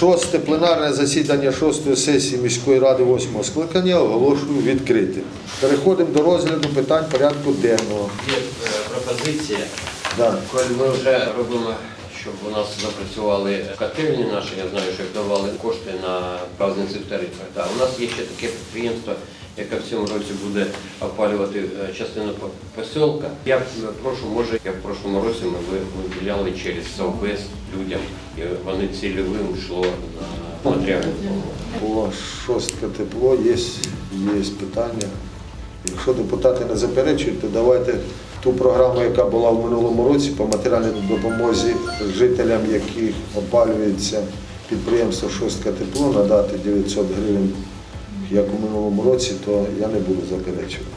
Шосте пленарне засідання шостої сесії міської ради восьмого скликання оголошую відкритим. Переходимо до розгляду питань порядку денного. Є е, пропозиція, Да. коли ми вже робимо, щоб у нас запрацювали котельні наші, я знаю, що давали кошти на разниці в тарифах. Да, у нас є ще таке підприємство, яке в цьому році буде опалювати е, частину по- посілка. Я прошу, може, як в прошлому році ми виділяли через Совбез людям, і вони цільовим йшло на матеріальну допомогу. Було шостке тепло, є, є питання. Якщо депутати не заперечують, то давайте ту програму, яка була в минулому році по матеріальній допомозі жителям, яких опалюється підприємство Шостке тепло, надати 900 гривень, як у минулому році, то я не буду заперечувати.